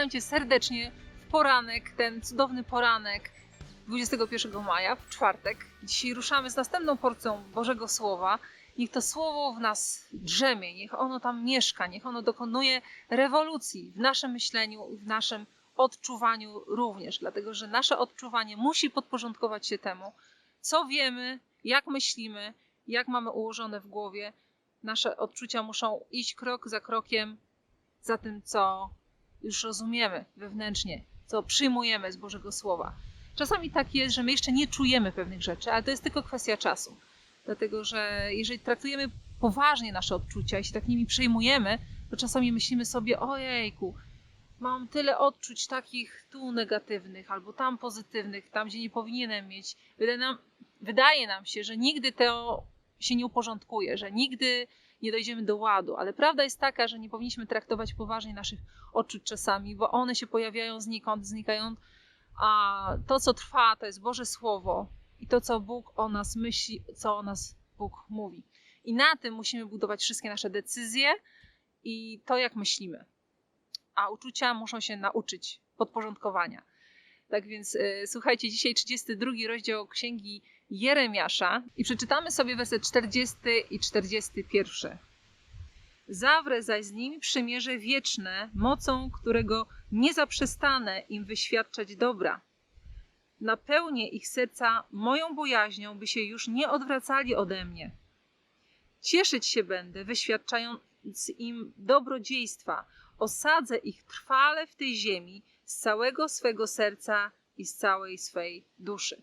Witam Cię serdecznie w poranek, ten cudowny poranek 21 maja, w czwartek. Dzisiaj ruszamy z następną porcją Bożego Słowa. Niech to Słowo w nas drzemie, niech ono tam mieszka, niech ono dokonuje rewolucji w naszym myśleniu i w naszym odczuwaniu również, dlatego że nasze odczuwanie musi podporządkować się temu, co wiemy, jak myślimy, jak mamy ułożone w głowie. Nasze odczucia muszą iść krok za krokiem za tym, co już rozumiemy wewnętrznie, co przyjmujemy z Bożego Słowa. Czasami tak jest, że my jeszcze nie czujemy pewnych rzeczy, ale to jest tylko kwestia czasu. Dlatego, że jeżeli traktujemy poważnie nasze odczucia i się tak nimi przejmujemy, to czasami myślimy sobie, ojejku, mam tyle odczuć takich tu negatywnych, albo tam pozytywnych, tam gdzie nie powinienem mieć. Wydaje nam, wydaje nam się, że nigdy to się nie uporządkuje, że nigdy nie dojdziemy do ładu, ale prawda jest taka, że nie powinniśmy traktować poważnie naszych odczuć czasami, bo one się pojawiają znikąd, znikają, a to, co trwa, to jest Boże Słowo i to, co Bóg o nas myśli, co o nas Bóg mówi. I na tym musimy budować wszystkie nasze decyzje i to, jak myślimy. A uczucia muszą się nauczyć podporządkowania. Tak więc y, słuchajcie, dzisiaj 32 rozdział Księgi Jeremiasza i przeczytamy sobie werset 40 i 41. Zawrę zaś z nimi przymierze wieczne, mocą którego nie zaprzestanę im wyświadczać dobra. Napełnię ich serca moją bojaźnią, by się już nie odwracali ode mnie. Cieszyć się będę, wyświadczając im dobrodziejstwa. Osadzę ich trwale w tej ziemi z całego swego serca i z całej swej duszy.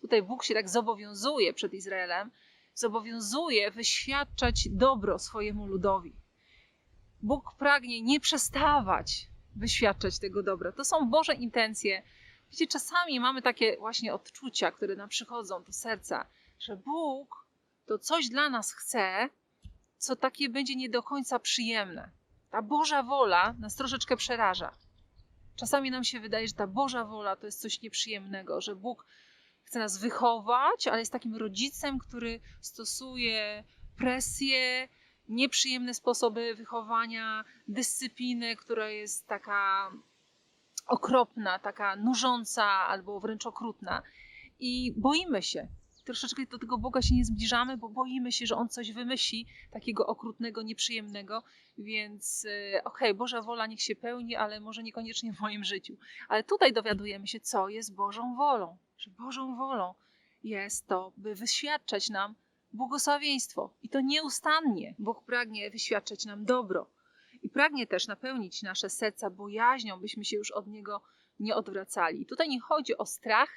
Tutaj Bóg się tak zobowiązuje przed Izraelem, zobowiązuje wyświadczać dobro swojemu ludowi. Bóg pragnie nie przestawać wyświadczać tego dobra. To są Boże intencje. Wiecie, czasami mamy takie właśnie odczucia, które nam przychodzą do serca, że Bóg to coś dla nas chce, co takie będzie nie do końca przyjemne. Ta Boża wola nas troszeczkę przeraża. Czasami nam się wydaje, że ta Boża wola to jest coś nieprzyjemnego, że Bóg chce nas wychować, ale jest takim rodzicem, który stosuje presję, nieprzyjemne sposoby wychowania, dyscyplinę, która jest taka okropna, taka nużąca albo wręcz okrutna. I boimy się. Troszeczkę do tego Boga się nie zbliżamy, bo boimy się, że On coś wymyśli takiego okrutnego, nieprzyjemnego. Więc e, okej, okay, Boża wola niech się pełni, ale może niekoniecznie w moim życiu. Ale tutaj dowiadujemy się, co jest Bożą wolą. Że Bożą wolą jest to, by wyświadczać nam błogosławieństwo. I to nieustannie. Bóg pragnie wyświadczać nam dobro. I pragnie też napełnić nasze serca bojaźnią, byśmy się już od Niego nie odwracali. I tutaj nie chodzi o strach,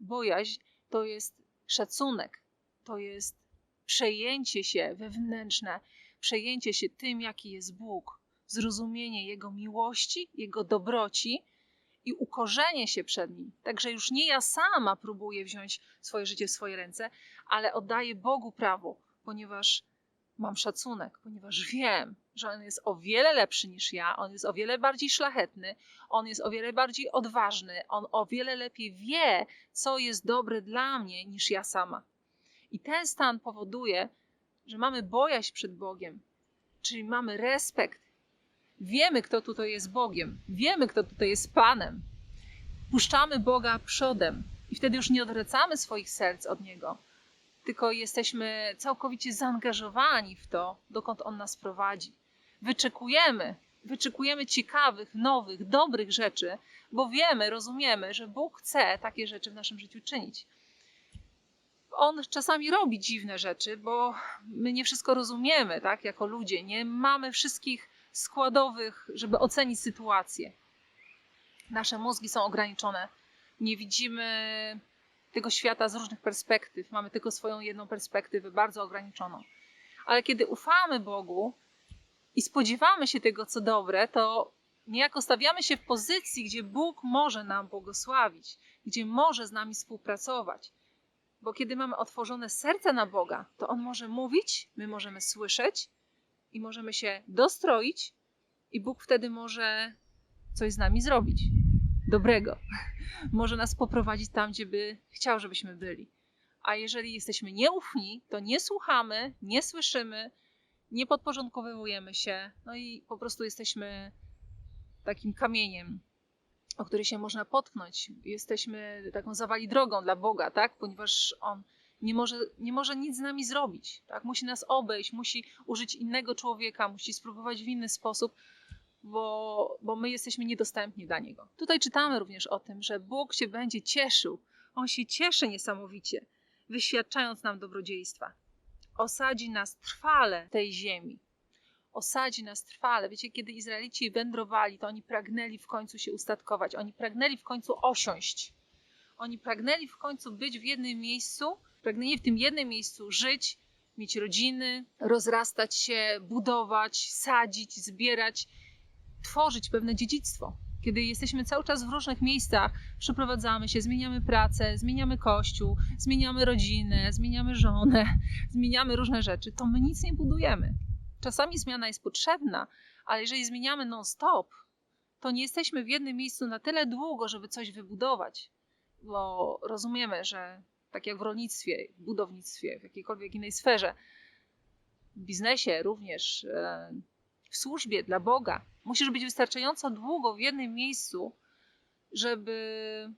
bojaźń, to jest szacunek, to jest przejęcie się wewnętrzne, przejęcie się tym, jaki jest Bóg, zrozumienie Jego miłości, Jego dobroci i ukorzenie się przed Nim. Także już nie ja sama próbuję wziąć swoje życie w swoje ręce, ale oddaję Bogu prawo, ponieważ mam szacunek, ponieważ wiem, że On jest o wiele lepszy niż ja, On jest o wiele bardziej szlachetny, On jest o wiele bardziej odważny, On o wiele lepiej wie, co jest dobre dla mnie niż ja sama. I ten stan powoduje, że mamy bojaźń przed Bogiem, czyli mamy respekt. Wiemy, kto tutaj jest Bogiem, wiemy, kto tutaj jest Panem. Puszczamy Boga przodem i wtedy już nie odwracamy swoich serc od Niego, tylko jesteśmy całkowicie zaangażowani w to, dokąd On nas prowadzi. Wyczekujemy, wyczekujemy ciekawych, nowych, dobrych rzeczy, bo wiemy, rozumiemy, że Bóg chce takie rzeczy w naszym życiu czynić. On czasami robi dziwne rzeczy, bo my nie wszystko rozumiemy, tak, jako ludzie. Nie mamy wszystkich składowych, żeby ocenić sytuację. Nasze mózgi są ograniczone. Nie widzimy tego świata z różnych perspektyw. Mamy tylko swoją jedną perspektywę, bardzo ograniczoną. Ale kiedy ufamy Bogu i spodziewamy się tego, co dobre, to niejako stawiamy się w pozycji, gdzie Bóg może nam błogosławić, gdzie może z nami współpracować. Bo kiedy mamy otworzone serce na Boga, to On może mówić, my możemy słyszeć i możemy się dostroić, i Bóg wtedy może coś z nami zrobić dobrego. Może nas poprowadzić tam, gdzie by chciał, żebyśmy byli. A jeżeli jesteśmy nieufni, to nie słuchamy, nie słyszymy, nie podporządkowujemy się, no i po prostu jesteśmy takim kamieniem, o który się można potknąć. Jesteśmy taką zawali drogą dla Boga, tak? Ponieważ On nie może, nie może nic z nami zrobić, tak? Musi nas obejść, musi użyć innego człowieka, musi spróbować w inny sposób, bo, bo my jesteśmy niedostępni dla Niego. Tutaj czytamy również o tym, że Bóg się będzie cieszył. On się cieszy niesamowicie, wyświadczając nam dobrodziejstwa. Osadzi nas trwale tej ziemi. Osadzi nas trwale. Wiecie, kiedy Izraelici wędrowali, to oni pragnęli w końcu się ustatkować. Oni pragnęli w końcu osiąść. Oni pragnęli w końcu być w jednym miejscu, pragnęli w tym jednym miejscu żyć, mieć rodziny, rozrastać się, budować, sadzić, zbierać, tworzyć pewne dziedzictwo. Kiedy jesteśmy cały czas w różnych miejscach, przeprowadzamy się, zmieniamy pracę, zmieniamy kościół, zmieniamy rodzinę, zmieniamy żonę, zmieniamy różne rzeczy, to my nic nie budujemy. Czasami zmiana jest potrzebna, ale jeżeli zmieniamy non-stop, to nie jesteśmy w jednym miejscu na tyle długo, żeby coś wybudować, bo rozumiemy, że tak jak w rolnictwie, budownictwie, w jakiejkolwiek innej sferze, w biznesie również, e, w służbie dla Boga, musisz być wystarczająco długo w jednym miejscu, żeby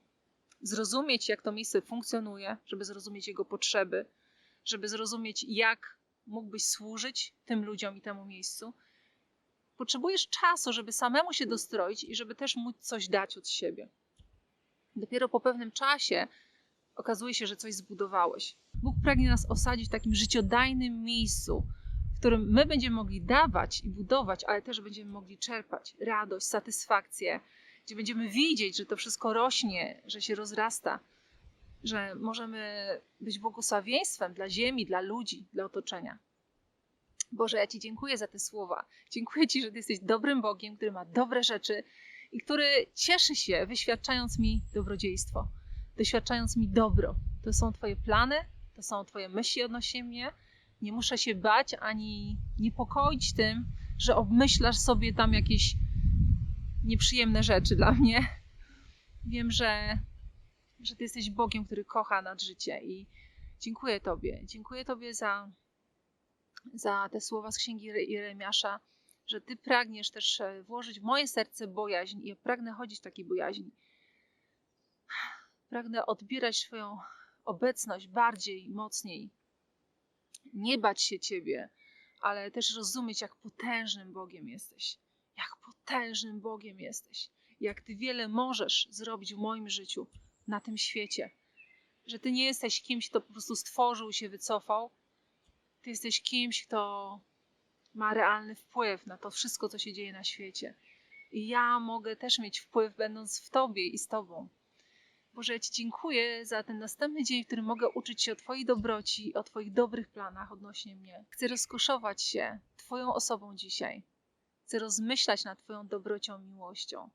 zrozumieć, jak to miejsce funkcjonuje, żeby zrozumieć jego potrzeby, żeby zrozumieć, jak mógłbyś służyć tym ludziom i temu miejscu. Potrzebujesz czasu, żeby samemu się dostroić i żeby też móc coś dać od siebie. Dopiero po pewnym czasie okazuje się, że coś zbudowałeś. Bóg pragnie nas osadzić w takim życiodajnym miejscu, w którym my będziemy mogli dawać i budować, ale też będziemy mogli czerpać radość, satysfakcję, gdzie będziemy widzieć, że to wszystko rośnie, że się rozrasta, że możemy być błogosławieństwem dla ziemi, dla ludzi, dla otoczenia. Boże, ja Ci dziękuję za te słowa. Dziękuję Ci, że Ty jesteś dobrym Bogiem, który ma dobre rzeczy i który cieszy się, wyświadczając mi dobrodziejstwo, doświadczając mi dobro. To są Twoje plany, to są Twoje myśli odnośnie mnie. Nie muszę się bać ani niepokoić tym, że obmyślasz sobie tam jakieś nieprzyjemne rzeczy dla mnie. Wiem, że, że Ty jesteś Bogiem, który kocha nad życie i dziękuję Tobie. Dziękuję Tobie za, za te słowa z księgi Jeremiasza, że Ty pragniesz też e, włożyć w moje serce bojaźń i pragnę chodzić w takiej bojaźni. Pragnę odbierać Twoją obecność bardziej, mocniej. Nie bać się Ciebie, ale też rozumieć, jak potężnym Bogiem jesteś. Jak potężnym Bogiem jesteś. Jak Ty wiele możesz zrobić w moim życiu, na tym świecie. Że Ty nie jesteś kimś, kto po prostu stworzył się, wycofał. Ty jesteś kimś, kto ma realny wpływ na to wszystko, co się dzieje na świecie. I ja mogę też mieć wpływ, będąc w Tobie i z Tobą. Boże, ja Ci dziękuję za ten następny dzień, w którym mogę uczyć się o Twojej dobroci o Twoich dobrych planach odnośnie mnie. Chcę rozkoszować się Twoją osobą dzisiaj. Chcę rozmyślać nad Twoją dobrocią, miłością.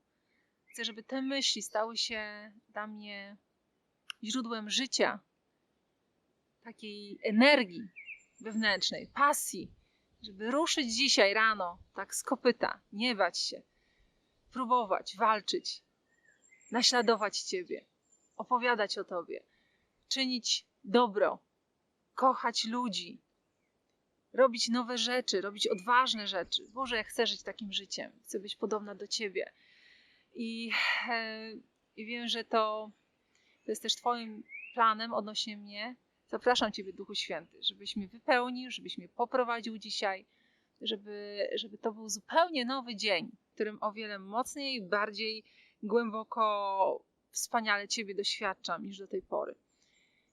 Chcę, żeby te myśli stały się dla mnie źródłem życia, takiej energii wewnętrznej, pasji, żeby ruszyć dzisiaj rano, tak z kopyta, nie bać się, próbować, walczyć, naśladować Ciebie, opowiadać o Tobie, czynić dobro, kochać ludzi, robić nowe rzeczy, robić odważne rzeczy. Boże, ja chcę żyć takim życiem, chcę być podobna do Ciebie. I, e, i wiem, że to, to jest też Twoim planem odnośnie mnie. Zapraszam Ciebie, Duchu Święty, żebyś mnie wypełnił, żebyś mnie poprowadził dzisiaj, żeby, żeby to był zupełnie nowy dzień, w którym o wiele mocniej, bardziej głęboko, wspaniale Ciebie doświadczam niż do tej pory.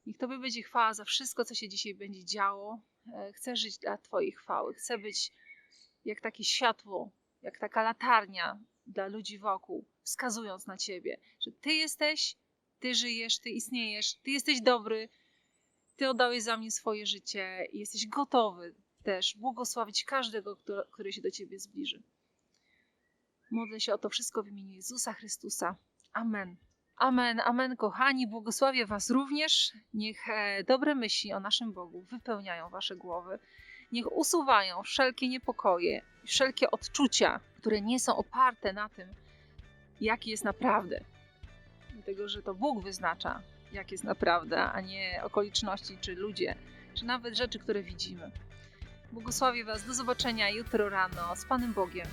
Niech Tobie będzie chwała za wszystko, co się dzisiaj będzie działo. E, chcę żyć dla Twojej chwały. Chcę być jak takie światło, jak taka latarnia dla ludzi wokół, wskazując na Ciebie, że Ty jesteś, Ty żyjesz, Ty istniejesz, Ty jesteś dobry, Ty oddałeś za mnie swoje życie i jesteś gotowy też błogosławić każdego, który, się do Ciebie zbliży. Modlę się o to wszystko w imieniu Jezusa Chrystusa. Amen. Amen, amen, kochani. Błogosławię Was również. Niech e, dobre myśli o naszym Bogu wypełniają Wasze głowy. Niech usuwają wszelkie niepokoje, wszelkie odczucia, które nie są oparte na tym, jaki jest naprawdę. Dlatego, że to Bóg wyznacza, jak jest naprawdę, a nie okoliczności, czy ludzie, czy nawet rzeczy, które widzimy. Błogosławię Was. Do zobaczenia jutro rano z Panem Bogiem.